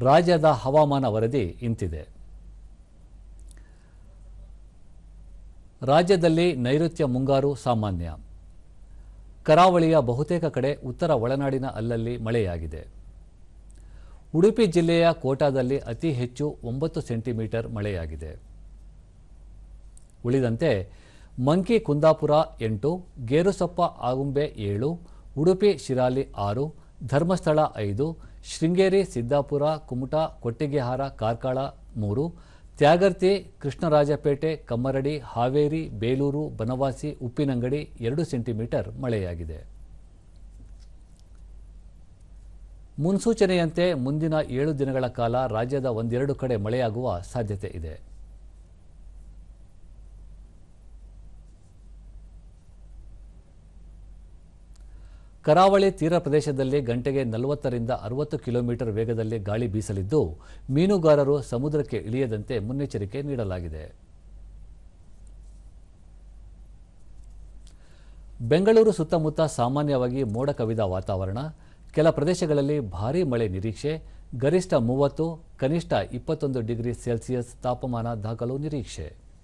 ರಾಜ್ಯದ ಹವಾಮಾನ ವರದಿ ಇಂತಿದೆ. ರಾಜ್ಯದಲ್ಲಿ ನೈಋತ್ಯ ಮುಂಗಾರು ಸಾಮಾನ್ಯ. ಕರಾವಳಿಯ ಬಹುತೇಕ ಕಡೆ ಉತ್ತರ ಒಳನಾಡಿನ ಅಲ್ಲಲ್ಲಿ ಮಳೆಯಾಗಿದೆ. ಉಡುಪಿ ಜಿಲ್ಲೆಯ ಕೋಟಾದಲ್ಲಿ ಅತಿ ಹೆಚ್ಚು ಒಂಬತ್ತು ಸೆಂಟಿಮೀಟರ್ ಮಳೆಯಾಗಿದೆ. ಉಳಿದಂತೆ ಮಂಕಿ ಕುಂದಾಪುರ ಎಂಟು, ಗೇರುಸೊಪ್ಪ, ಆಗುಂಬೆ ಏಳು, ಉಡುಪಿ ಶಿರಾಲಿ ಆರು, ಧರ್ಮಸ್ಥಳ ಐದು ಶೃಂಗೇರಿ, ಸಿದ್ದಾಪುರ, ಕುಮಟಾ, ಕೊಟ್ಟಿಗೆಹಾರ, ಕಾರ್ಕಳ ಮೂರು, ತ್ಯಾಗರ್ತಿ, ಕೃಷ್ಣರಾಜಪೇಟೆ, ಕಮ್ಮರಡಿ, ಹಾವೇರಿ, ಬೇಲೂರು, ಬನವಾಸಿ, ಉಪ್ಪಿನಂಗಡಿ ಎರಡು ಸೆಂಟಿಮೀಟರ್ ಮಳೆಯಾಗಿದೆ. ಮುನ್ಸೂಚನೆಯಂತೆ ಮುಂದಿನ ಏಳು ದಿನಗಳ ಕಾಲ ರಾಜ್ಯದ ಒಂದೆರಡು ಕಡೆ ಮಳೆಯಾಗುವ ಸಾಧ್ಯತೆ ಇದೆ. ಕರಾವಳಿ ತೀರ ಪ್ರದೇಶದಲ್ಲಿ ಗಂಟೆಗೆ ನಲವತ್ತರಿಂದ ಅರವತ್ತು ಕಿಲೋಮೀಟರ್ ವೇಗದಲ್ಲಿ ಗಾಳಿ ಬೀಸಲಿದ್ದು, ಮೀನುಗಾರರು ಸಮುದ್ರಕ್ಕೆ ಇಳಿಯದಂತೆ ಮುನ್ನೆಚ್ಚರಿಕೆ ನೀಡಲಾಗಿದೆ. ಬೆಂಗಳೂರು ಸುತ್ತಮುತ್ತ ಸಾಮಾನ್ಯವಾಗಿ ಮೋಡ ಕವಿದ ವಾತಾವರಣ. ಕೆಲ ಪ್ರದೇಶಗಳಲ್ಲಿ ಭಾರೀ ಮಳೆ ನಿರೀಕ್ಷೆ. ಗರಿಷ್ಠ ಮೂವತ್ತು, ಕನಿಷ್ಠ ಇಪ್ಪತ್ತೊಂದು ಡಿಗ್ರಿ ಸೆಲ್ಸಿಯಸ್ ತಾಪಮಾನ ದಾಖಲು ನಿರೀಕ್ಷೆ.